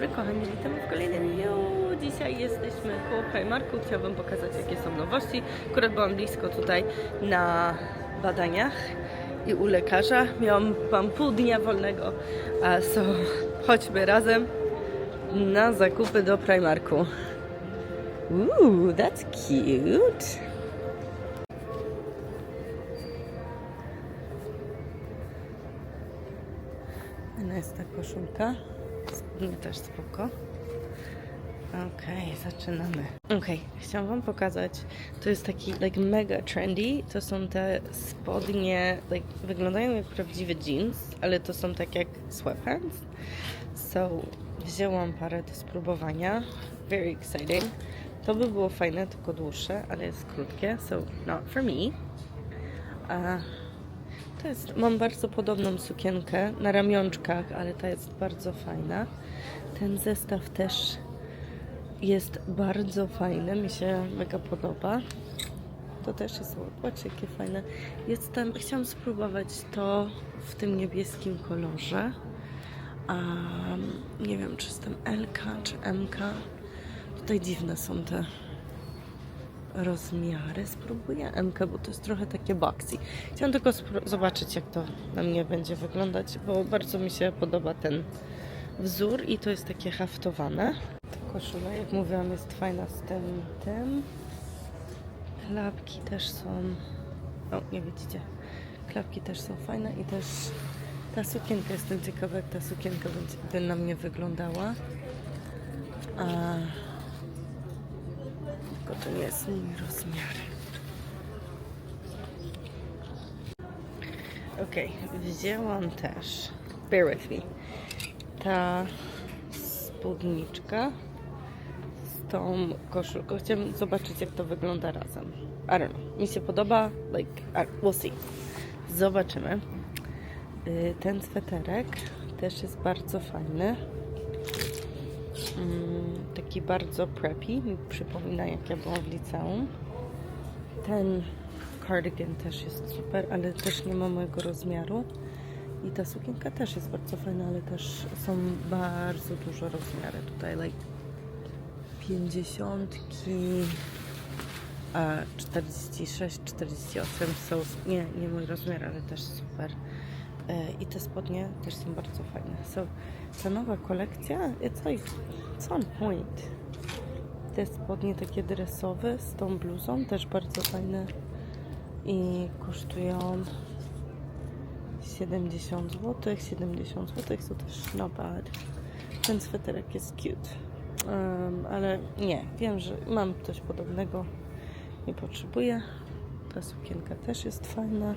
dobry, kochani, witamy w kolejnym dniu. Dzisiaj jesteśmy koło Primarku. Chciałabym pokazać, jakie są nowości. Akurat byłam blisko tutaj na badaniach i u lekarza. Miałam mam pół dnia wolnego, a so chodźmy razem na zakupy do Primarku. Ooh, that's cute. Spoko. Okej, zaczynamy. Okej, chciałam wam pokazać. To jest taki like mega trendy. To są te spodnie, like, wyglądają jak prawdziwy jeans, ale to są tak jak sweatpants. So, wzięłam parę do spróbowania. Very exciting. To by było fajne, tylko dłuższe, ale jest krótkie, so not for me. A to jest, mam bardzo podobną sukienkę na ramionczkach, ale ta jest bardzo fajna. Ten zestaw też jest bardzo fajny, mi się mega podoba. To też jest, patrzcie jakie fajne. Jest tam, chciałam spróbować to w tym niebieskim kolorze. A nie wiem, czy jestem LK czy MK. Tutaj dziwne są te rozmiary. Spróbuję MK, bo to jest trochę takie boxy. Chciałam tylko zobaczyć, jak to na mnie będzie wyglądać, bo bardzo mi się podoba ten wzór i to jest takie haftowane. Ta koszula, jak mówiłam, jest fajna z tym, tym. Klapki też są... O, nie widzicie. Klapki też są fajne i też ta sukienka, jestem ciekawa, jak ta sukienka będzie, na mnie wyglądała. A... Tylko to nie jest mój rozmiar. Okej, wzięłam też, bear with me, ta spódniczka z tą koszulką. Chciałam zobaczyć, jak to wygląda razem. I don't know. Mi się podoba, like, we'll see. Zobaczymy. Y, Ten sweterek też jest bardzo fajny. Mm, taki bardzo preppy, mi przypomina jak ja byłam w liceum. Ten cardigan też jest super, ale też nie ma mojego rozmiaru. I ta sukienka też jest bardzo fajna, ale też są bardzo duże rozmiary tutaj, like 50, a 46, 48 są, nie, nie mój rozmiar, ale też super. E, I te spodnie też są bardzo fajne. So, nowa kolekcja, it's like, it's on point. Te spodnie takie dresowe z tą bluzą, też bardzo fajne i kosztują 70 zł, 70 zł, to też not bad. Ten sweterek jest cute, um, ale nie, wiem, że mam coś podobnego, nie potrzebuję. Ta sukienka też jest fajna.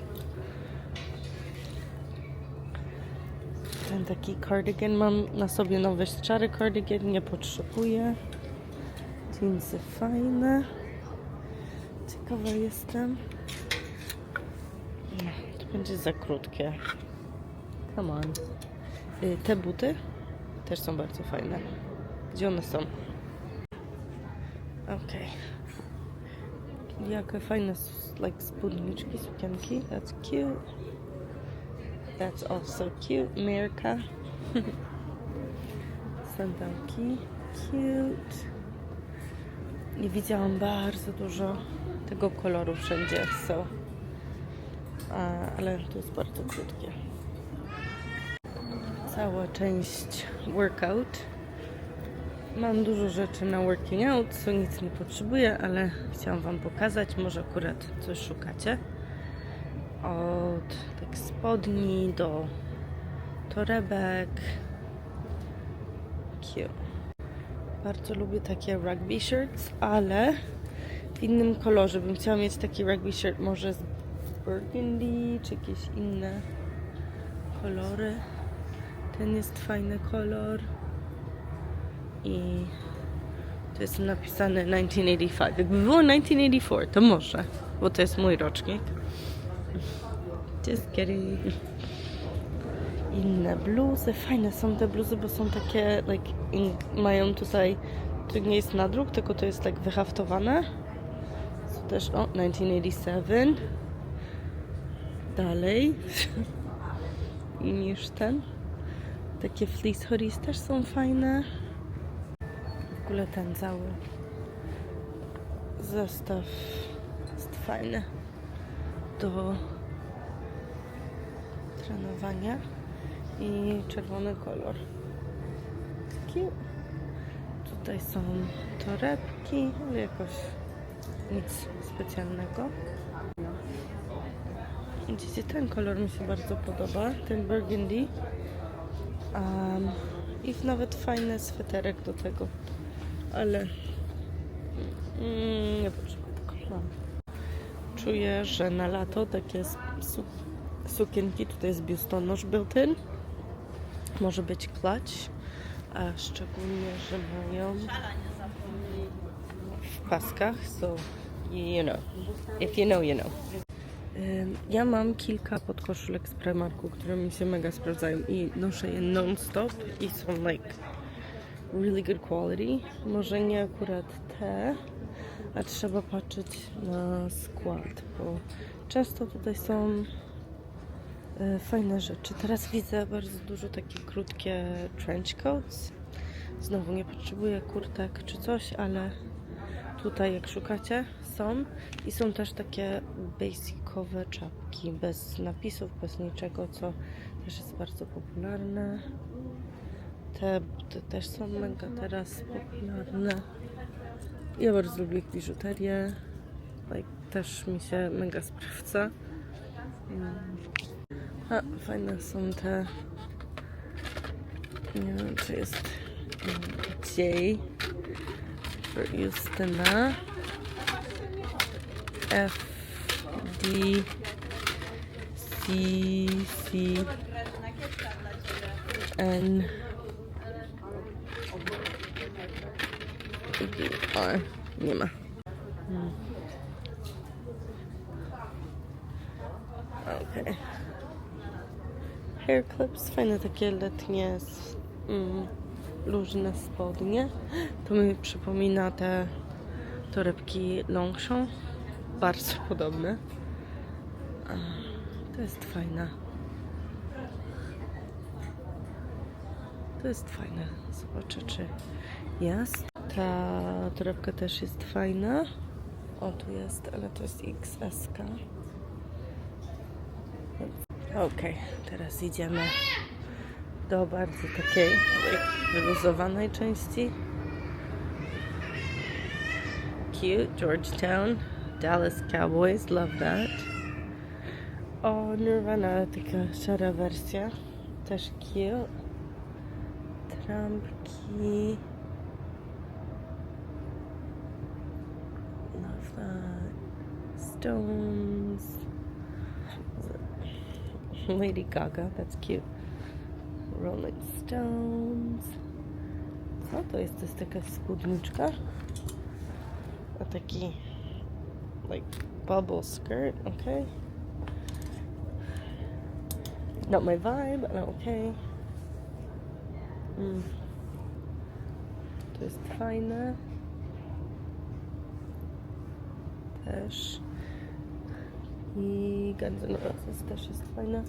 Ten taki cardigan mam na sobie nowy szczary cardigan, nie potrzebuję. Jeansy fajne. Ciekawa jestem. To będzie za krótkie. Come on. Y, Te buty też są bardzo fajne. Gdzie one są? Okej. Jakie fajne like spódniczki, sukienki. That's cute. That's also cute. Mirka. Sandałki. Cute. Nie widziałam bardzo dużo tego koloru wszędzie, so. A, ale to jest bardzo krótkie. Cała część workout. Mam dużo rzeczy na working out, co nic nie potrzebuję, ale chciałam Wam pokazać. Może akurat coś szukacie. Od tak spodni do torebek. Cute. Bardzo lubię takie rugby shirts, ale w innym kolorze. Bym chciała mieć taki rugby shirt może z burgundy, czy jakieś inne kolory. Ten jest fajny kolor. I tu jest napisane 1985. Jakby było 1984, to może, bo to jest mój rocznik. Just kidding. Inne bluzy. Fajne są te bluzy, bo są takie, like, in, mają tutaj, to nie jest nadruk, tylko to jest tak wyhaftowane. To też, o, 1987. Dalej. niż ten. Takie fleece hoodies też są fajne. ogóle ten cały zestaw jest fajny do trenowania i czerwony kolor. Cute. Tutaj są torebki, jakoś nic specjalnego. Widzicie, ten kolor mi się bardzo podoba, ten burgundy. Um, I nawet fajny sweterek do tego, ale mm, nie potrzebuję. Czuję, że na lato takie s- su sukienki, tutaj jest biustonosz built-in, może być klacz, a szczególnie, że mają w paskach, so you know, if you know, you know. Ja mam kilka podkoszulek z Primarku, które mi się mega sprawdzają i noszę je non-stop i są like really good quality. Może nie akurat te, a trzeba patrzeć na skład, bo często tutaj są fajne rzeczy. Teraz widzę bardzo dużo takie krótkie trench coats. Znowu nie potrzebuję kurtek czy coś, ale tutaj jak szukacie są i są też takie basicowe czapki bez napisów, bez niczego, co też jest bardzo popularne. Te, te też są mega teraz popularne. Ja bardzo lubię biżuterię. Like, też mi się mega sprawdza. Fajne są te. Nie wiem, czy J for Justyna. F D C C N R. Nie ma. Hair clips, fajne takie letnie, mm, luźne spodnie. To mi przypomina te torebki Longchamp. Bardzo podobne. To jest fajne. To jest fajne. Zobaczę, czy jest. Ta torebka też jest fajna. O, tu jest, ale to jest XS. -ka. Okej, teraz idziemy do bardzo takiej wyluzowanej części. Cute, Georgetown, Dallas Cowboys, love that. O, Nirvana, taka szara wersja, też cute. Trampki. Love that. Stones. Lady Gaga, that's cute. Rolling Stones. Co to jest? To jest taka spódniczka? A taki like bubble skirt, okay? Not my vibe, ale okay. Mm. To jest fajne. Też. I Roses też jest fajna.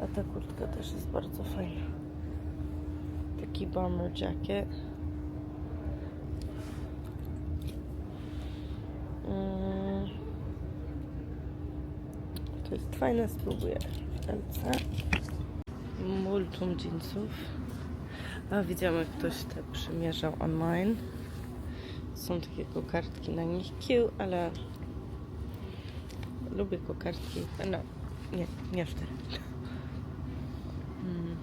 A ta kurtka też jest bardzo fajna. Taki bomber jacket. Mm. To jest fajne, spróbuję ręce. Multum jeansów. A widziałam jak ktoś te przymierzał online. Są takie kokardki na nich cute, ale lubię kokardki. No, nie, nie wtedy. Mm.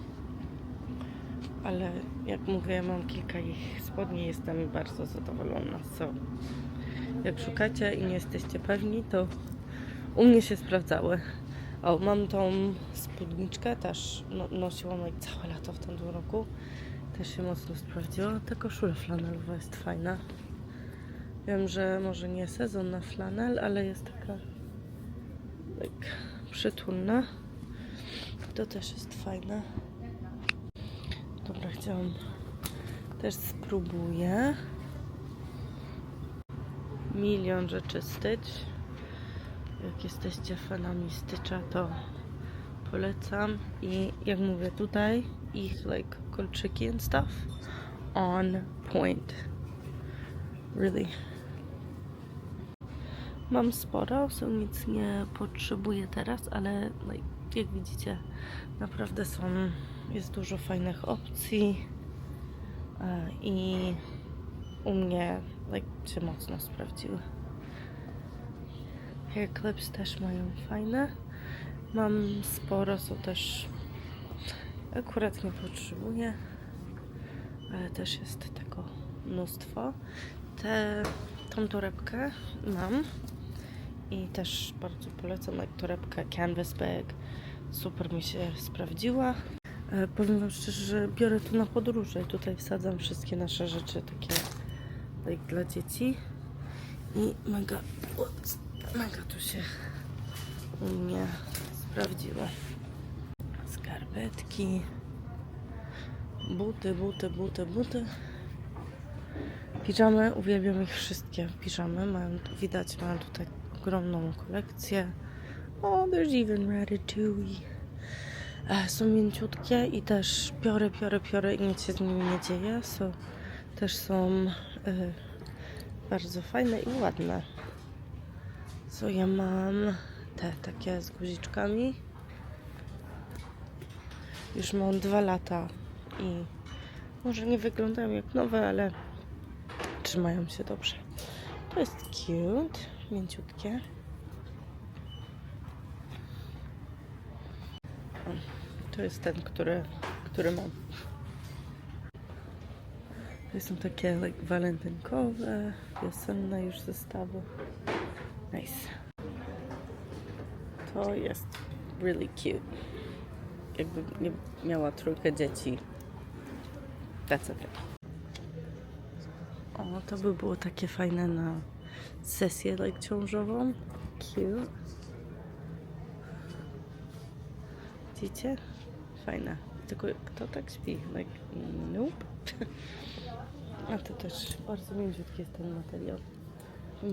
Ale jak mówię, mam kilka ich spodni, jestem bardzo zadowolona. So, jak szukacie i nie jesteście pewni, to u mnie się sprawdzały. O, mam tą spódniczkę, też no, nosiłam jak całe lato w tamtym roku. Też się mocno sprawdziła. Ta koszula flanelowa jest fajna. Wiem, że może nie sezon na flanel, ale jest taka like, przytulna. To też jest fajne. Dobra, chciałam też spróbuję. Milion rzeczy styć. Jak jesteście fanami stycza, to polecam. I jak mówię tutaj, ich like kolczyki and stuff on point. Really. Mam sporo, so nic nie potrzebuję teraz, ale like, jak widzicie, naprawdę są, jest dużo fajnych opcji e, i u mnie like, się mocno sprawdziły. Hair clips też mają fajne. Mam sporo, są też akurat nie potrzebuję, ale też jest tego mnóstwo. Te, tą torebkę mam i też bardzo polecam jak torebkę Canvas Bag. Super mi się sprawdziła. E, powiem Wam szczerze, że biorę tu na podróże i tutaj wsadzam wszystkie nasze rzeczy takie like, dla dzieci i mega, ups, mega tu się u mnie sprawdziło. Skarpetki, buty, buty, buty, buty. Piżamy, uwielbiam ich wszystkie piżamy. Mają, widać, mają tutaj ogromną kolekcję. O, there's even Ratatouille. E, są mięciutkie i też piorę, piorę, piorę i nic się z nimi nie dzieje. So, też są e, bardzo fajne i ładne. So, ja mam te takie z guziczkami. Już mam dwa lata i może nie wyglądają jak nowe, ale trzymają się dobrze. To jest cute, mięciutkie. To jest ten, który, który mam. To są takie like, walentynkowe, wiosenne już zestawy. Nice. To jest really cute. Jakby nie miała trójkę dzieci. That's okay. O, to by było takie fajne na sesję like ciążową. Cute. Widzicie? Fajne. Tylko kto tak śpi? Like, nope. A to też bardzo mięciutki jest ten materiał.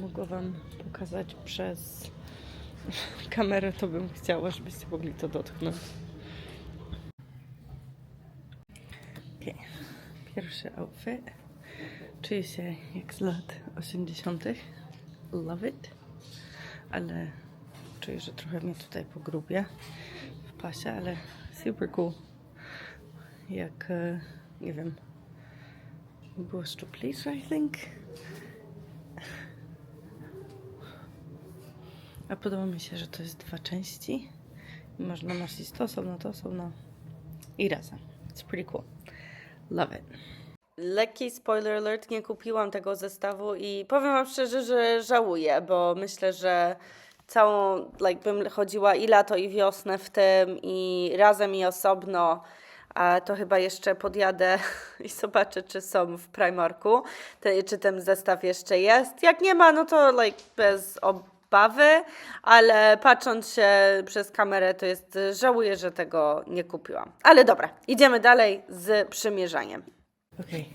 Mogę Wam pokazać przez kamerę, to bym chciała, żebyście mogli to dotknąć. Okay. Pierwszy outfit. Czuję się jak z lat 80. Love it. Ale czuję, że trochę mnie tutaj pogrubia w pasie, ale super cool. Jak, e, nie wiem, było szczuplejsze, I think. A podoba mi się, że to jest dwa części. Można nosić to osobno, to osobno i razem. It's pretty cool. Love it. Lekki spoiler alert, nie kupiłam tego zestawu i powiem wam szczerze, że żałuję, bo myślę, że całą, like, bym chodziła i lato, i wiosnę w tym, i razem, i osobno, a to chyba jeszcze podjadę i zobaczę, czy są w Primarku, te, czy ten zestaw jeszcze jest. Jak nie ma, no to like, bez obawy, ale patrząc się przez kamerę, to jest, żałuję, że tego nie kupiłam. Ale dobra, idziemy dalej z przymierzaniem. Okej,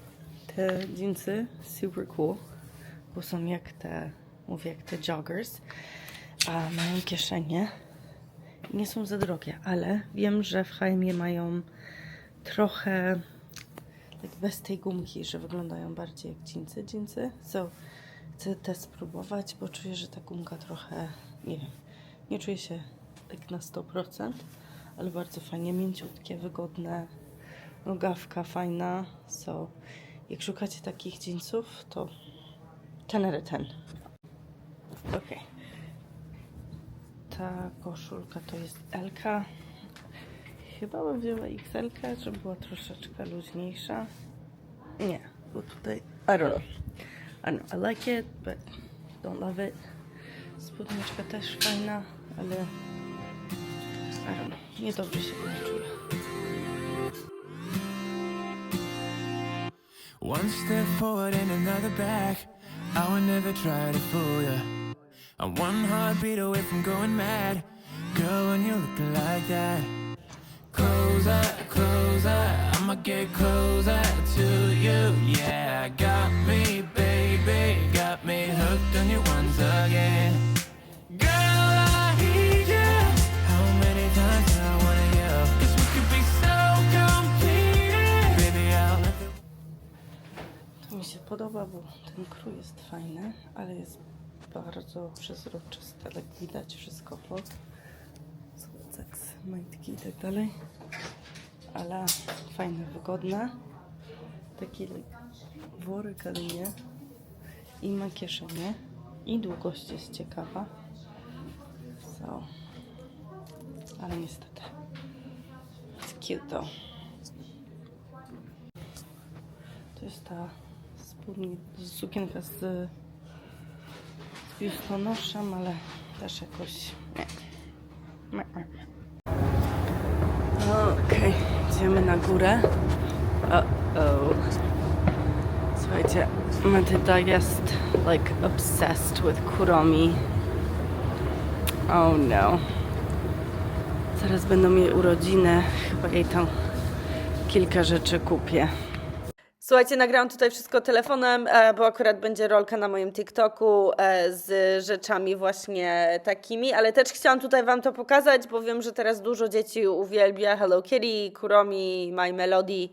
te jeansy super cool, bo są jak te, mówię jak te joggers, a mają kieszenie. Nie są za drogie, ale wiem, że w H&M mają trochę tak bez tej gumki, że wyglądają bardziej jak jeansy, jeansy. So, chcę te spróbować, bo czuję, że ta gumka trochę, nie wiem, nie czuję się tak na 100%, ale bardzo fajnie, mięciutkie, wygodne, nogawka fajna. So, jak szukacie takich jeansów, to 10 out of 10. Okej. Ta koszulka to jest LK. Chyba bym wzięła XL, żeby była troszeczkę luźniejsza. Nie, bo tutaj. I don't know. I know. I like it, but don't love it. Spódniczka też fajna, ale. I don't know. Niedobrze się czuję. One step forward and another back. I would never try to fool ya. I'm one heartbeat away from going mad. Girl, when you look like that. Closer, closer, I'ma get closer to you. Yeah, I got me, baby, got me hooked on you once again. Się podoba. bo ten krój jest fajny, ale jest bardzo przezroczysty, tak widać wszystko pod słodzec, majtki i tak dalej. Ale fajne, wygodne. Taki worek, ale nie. I ma kieszenie. I długość jest ciekawa. So. Ale niestety. It's cute though. To jest ta spódni, sukienka z, z biustonoszem, ale też jakoś nie. Okej, idziemy na górę. Uh-oh. Słuchajcie, Matyda jest like obsessed with kuromi. Oh no. Zaraz będą jej urodziny. Chyba jej tam kilka rzeczy kupię. Słuchajcie, nagrałam tutaj wszystko telefonem, e, bo akurat będzie rolka na moim TikToku e, z rzeczami właśnie takimi, ale też chciałam tutaj Wam to pokazać, bo wiem, że teraz dużo dzieci uwielbia Hello Kitty, Kuromi, My Melody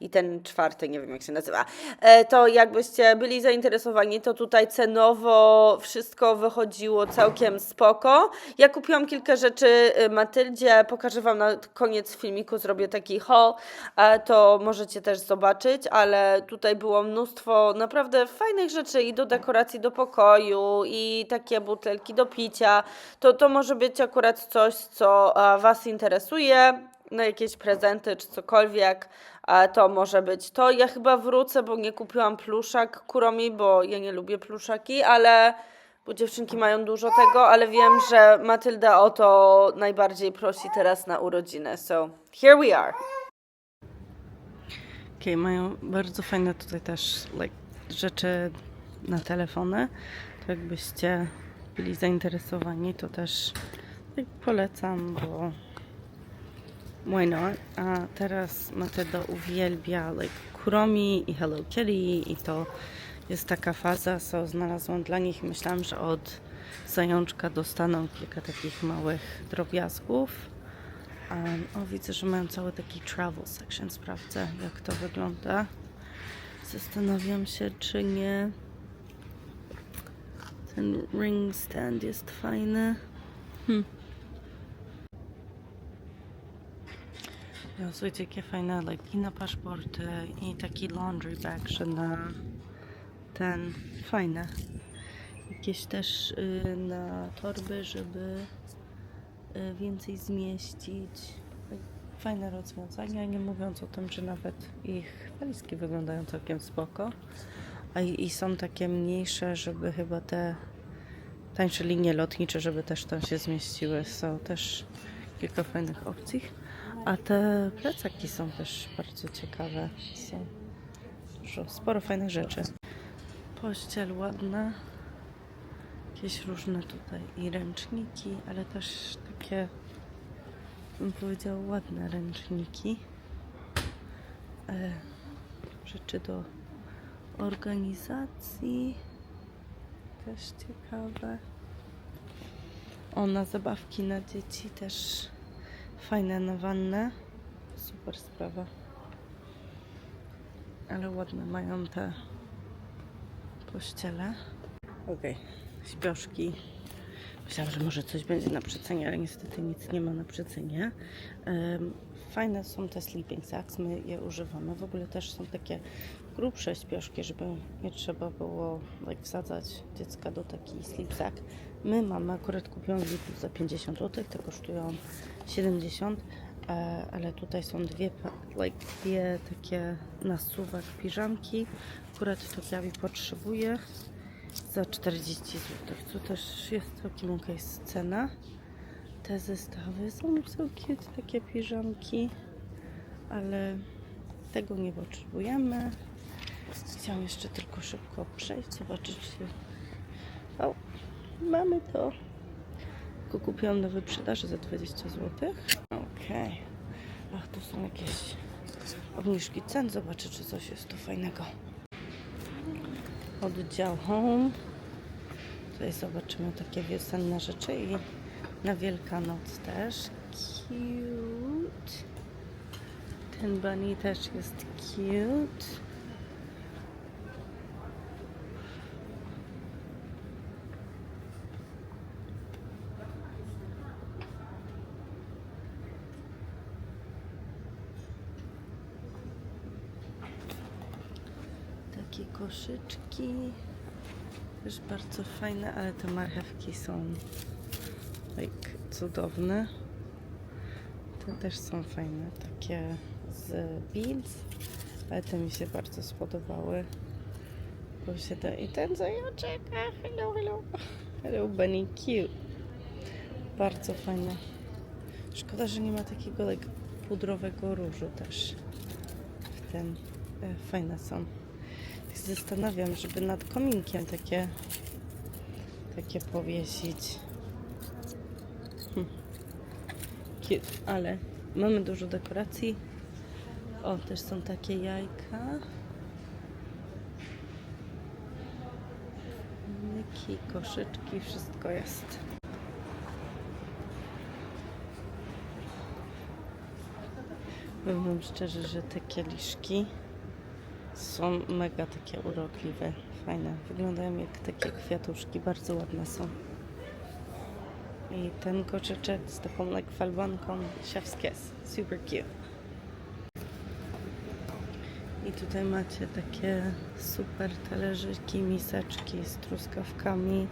i ten czwarty, nie wiem jak się nazywa. E, To jakbyście byli zainteresowani, to tutaj cenowo wszystko wychodziło całkiem spoko. Ja kupiłam kilka rzeczy y, Matyldzie, pokażę Wam na koniec filmiku, zrobię taki haul, to możecie też zobaczyć, ale tutaj było mnóstwo naprawdę fajnych rzeczy i do dekoracji do pokoju i takie butelki do picia. To, to może być akurat coś, co Was interesuje na jakieś prezenty czy cokolwiek, to może być to. Ja chyba wrócę, bo nie kupiłam pluszak kuromi, bo ja nie lubię pluszaki, ale bo dziewczynki mają dużo tego, ale wiem, że Matylda o to najbardziej prosi teraz na urodziny. So, here we are. Okej, mają bardzo fajne tutaj też like, rzeczy na telefony. To jakbyście byli zainteresowani, to też polecam, bo Not? A teraz Matylda uwielbia like Kuromi i Hello Kitty i to jest taka faza, co znalazłam dla nich. Myślałam, że od zajączka dostaną kilka takich małych drobiazgów. Um, o, widzę, że mają cały taki travel section. Sprawdzę, jak to wygląda. Zastanawiam się, czy nie ten ring stand jest fajny. Hmm. Słuchajcie, jakie fajne like, i na paszporty, i taki laundry bag, że na ten, fajne. Jakieś też y, na torby, żeby y, więcej zmieścić. Fajne rozwiązania, nie mówiąc o tym, że nawet ich walizki wyglądają całkiem spoko. A i, i są takie mniejsze, żeby chyba te tańsze linie lotnicze, żeby też tam się zmieściły. Są też kilka fajnych opcji. A te plecaki są też bardzo ciekawe. Są dużo, sporo fajnych rzeczy. Pościel ładna. Jakieś różne tutaj i ręczniki, ale też takie, bym powiedziała, ładne ręczniki. E, rzeczy do organizacji. Też ciekawe. O, na zabawki na dzieci też fajne na wannę. Super sprawa. Ale ładne mają te pościele. Okej, śpioszki. Myślałam, że może coś będzie na przecenie, ale niestety nic nie ma na przecenie. Fajne są te sleeping sacks, my je używamy. W ogóle też są takie grubsze śpioszki, żeby nie trzeba było like, wsadzać dziecka do taki sleep sack. My mamy, akurat kupiłam w za 50 zł, te kosztują 70 e, ale tutaj są dwie, like, dwie takie na suwak piżamki. Akurat to Kiawi potrzebuje za 40 zł, co też jest całkiem ok cena. Te zestawy są cute, takie piżamki, ale tego nie potrzebujemy. Chciałam jeszcze tylko szybko przejść, zobaczyć czy... O, mamy to. Tylko kupiłam na wyprzedaży za 20 zł. Okej. Ach, tu są jakieś obniżki cen. Zobaczę, czy coś jest tu fajnego. Oddział Home. Tutaj zobaczymy takie wiosenne rzeczy i na Wielkanoc też. Cute. Ten bunny też jest cute. Koszyczki. Też bardzo fajne, ale te marchewki są like, cudowne. Te też są fajne, takie z beans, ale te mi się bardzo spodobały. Bo się da i ten zajączek, hello, hello, hello bunny, cute. Bardzo fajne. Szkoda, że nie ma takiego like, pudrowego różu też w. E, fajne są. Tak zastanawiam, żeby nad kominkiem takie takie powiesić. Hm. Ale mamy dużo dekoracji. O, też są takie jajka. Myki, koszyczki, wszystko jest. Powiem szczerze, że te kieliszki są mega takie urokliwe, fajne. Wyglądają jak takie kwiatuszki, bardzo ładne są. I ten koczyczek z taką like falbanką, super cute. I tutaj macie takie super talerzyki, miseczki z truskawkami.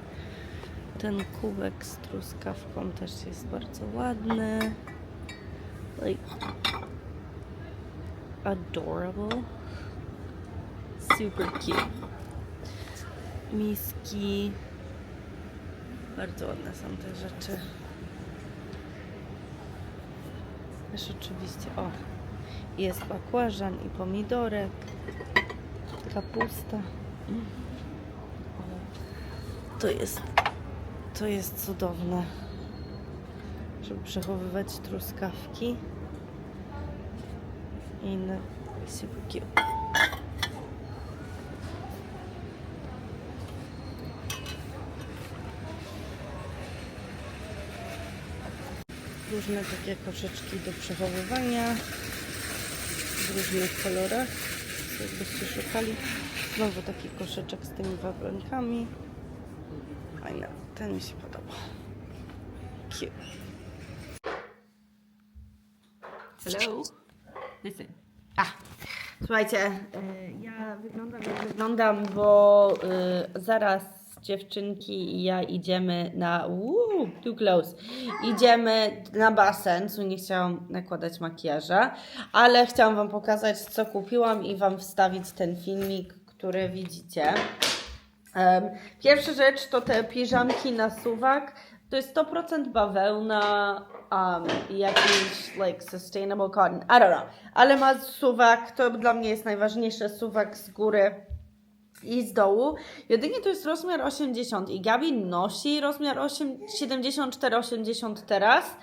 Ten kubek z truskawką też jest bardzo ładny. Like adorable. Super cute. Miski. Bardzo ładne są te rzeczy. Też oczywiście, o, jest bakłażan i pomidorek, kapusta. To jest, to jest cudowne, żeby przechowywać truskawki. I inne super cute. Różne takie koszyczki do przechowywania w różnych kolorach, jakbyście szukali. Znowu taki koszyczek z tymi wawronkami. Fajne, ten mi się podoba. Cute. Hello? Listen. A, słuchajcie, y, ja wyglądam jak wyglądam, bo y, zaraz dziewczynki i ja idziemy na. Woo, too close. Idziemy na basen, co nie chciałam nakładać makijaża, ale chciałam Wam pokazać, co kupiłam i Wam wstawić ten filmik, który widzicie. Pierwsza rzecz to te piżamki na suwak. To jest 100% bawełna um, jakiś like sustainable cotton. I don't know. Ale ma suwak, to dla mnie jest najważniejsze, suwak z góry i z dołu. Jedynie to jest rozmiar 80 i Gabi nosi rozmiar 8, 74-80 teraz,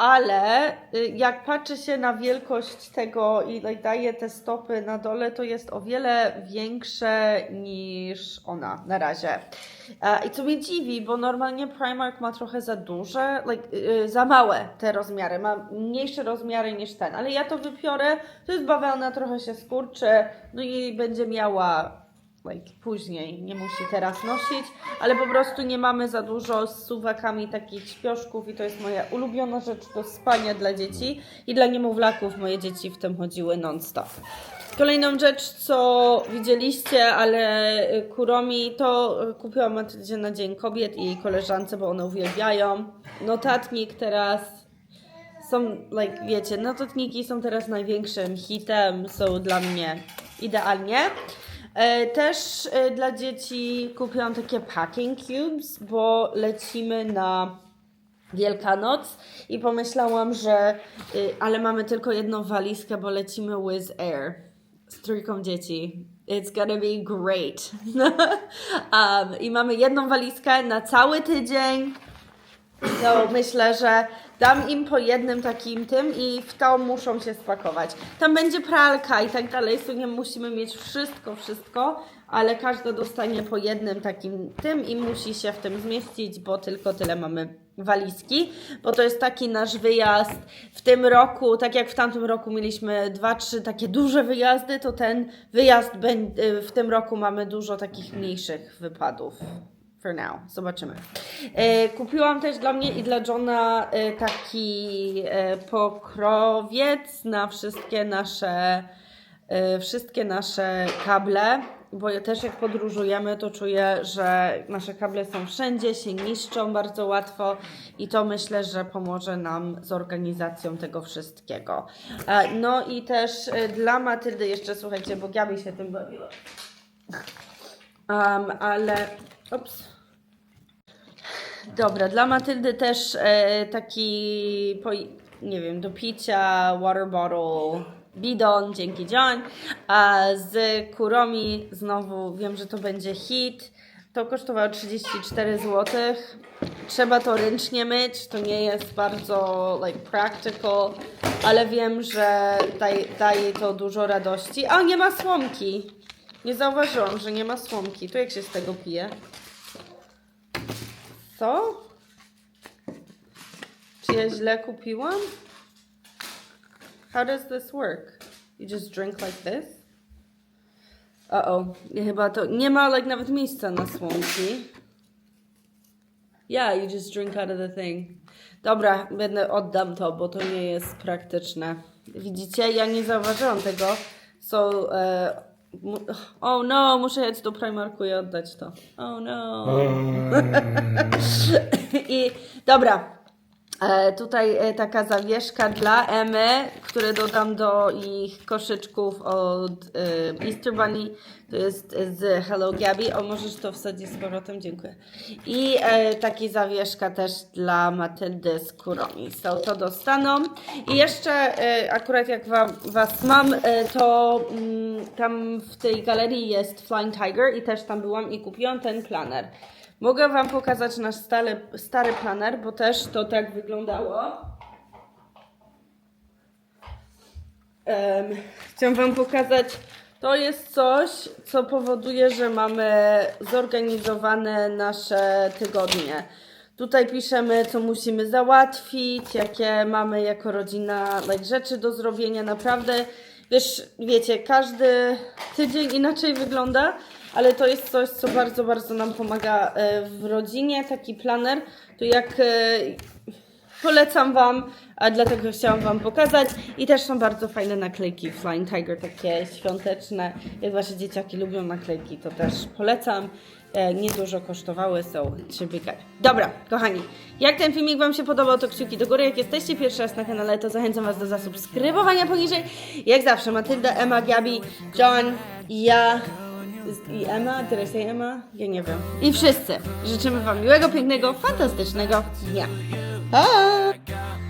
ale y, jak patrzy się na wielkość tego i daje te stopy na dole, to jest o wiele większe niż ona na razie. E, I co mnie dziwi, bo normalnie Primark ma trochę za duże, like, y, za małe te rozmiary, ma mniejsze rozmiary niż ten, ale ja to wypiorę, to jest bawełna, trochę się skurczy, no i będzie miała like, później, nie musi teraz nosić, ale po prostu nie mamy za dużo z suwakami takich śpioszków i to jest moja ulubiona rzecz do spania dla dzieci i dla niemowlaków moje dzieci w tym chodziły non-stop. Kolejną rzecz, co widzieliście, ale y, Kuromi, to y, kupiłam na Dzień Kobiet i jej koleżance, bo one uwielbiają. Notatnik teraz są, like, wiecie, notatniki są teraz największym hitem, są dla mnie idealnie. E, Też e, dla dzieci kupiłam takie packing cubes, bo lecimy na Wielkanoc i pomyślałam, że y, ale mamy tylko jedną walizkę, bo lecimy with Air z trójką dzieci. It's gonna be great. um, I mamy jedną walizkę na cały tydzień. To myślę, że dam im po jednym takim tym i w to muszą się spakować. Tam będzie pralka i tak dalej, so nie musimy mieć wszystko, wszystko, ale każda dostanie po jednym takim tym i musi się w tym zmieścić, bo tylko tyle mamy walizki, bo to jest taki nasz wyjazd w tym roku, tak jak w tamtym roku mieliśmy dwa, trzy takie duże wyjazdy, to ten wyjazd w tym roku mamy dużo takich mniejszych wypadów for now. Zobaczymy. E, kupiłam też dla mnie i dla Johna e, taki e, pokrowiec na wszystkie nasze wszystkie nasze kable bo ja też jak podróżujemy, to czuję, że nasze kable są wszędzie, się niszczą bardzo łatwo i to myślę, że pomoże nam z organizacją tego wszystkiego. No i też dla Matyldy jeszcze, słuchajcie, bo Gabi się tym bawiła. Um, ale... Ups. Dobra, dla Matyldy też e, taki, po, nie wiem, do picia, water bottle, bidon, dzięki John. A z Kuromi znowu wiem, że to będzie hit. To kosztowało 34 zł. Trzeba to ręcznie myć, to nie jest bardzo like practical, ale wiem, że daj, daje to dużo radości. A nie ma słomki. Nie zauważyłam, że nie ma słomki. To jak się z tego pije? Co? Czy ja źle kupiłam? How does this work? You just drink like this? Uh-oh. Ja Chyba to... Nie ma like nawet miejsca na słomki. Yeah, you just drink out of the thing. Dobra, będę oddam to, bo to nie jest praktyczne. Widzicie? Ja nie zauważyłam tego. So, mu- oh no, muszę jechać do Primarku i oddać to. Oh no. I dobra. E, tutaj e, taka zawieszka dla Emy, które dodam do ich koszyczków od e, Easter Bunny. To jest z Hello Gabby. O, możesz to wsadzić z powrotem? Dziękuję. I e, taki zawieszka też dla Matyldy z Kuromi. So, to dostaną. I jeszcze e, akurat jak wam, was mam, e, to mm, tam w tej galerii jest Flying Tiger i też tam byłam i kupiłam ten planer. Mogę Wam pokazać nasz stary, stary planer, bo też to tak wyglądało. Em, chciałam Wam pokazać, to jest coś, co powoduje, że mamy zorganizowane nasze tygodnie. Tutaj piszemy, co musimy załatwić, jakie mamy jako rodzina like, rzeczy do zrobienia. Naprawdę, wiesz, wiecie, każdy tydzień inaczej wygląda, ale to jest coś, co bardzo, bardzo nam pomaga e, w rodzinie. Taki planer, to jak e, Polecam Wam, a dlatego chciałam Wam pokazać. I też są bardzo fajne naklejki Flying Tiger, takie świąteczne. Jak Wasze dzieciaki lubią naklejki, to też polecam. E, niedużo kosztowały, są trzy biegać. Dobra, kochani, jak ten filmik Wam się podobał, to kciuki do góry. Jak jesteście pierwszy raz na kanale, to zachęcam Was do zasubskrybowania poniżej. Jak zawsze, Matylda, Emma, Gabi, John ja. I Emma? Did I Emma? Ja nie wiem. I wszyscy życzymy Wam miłego, pięknego, fantastycznego dnia. Bye.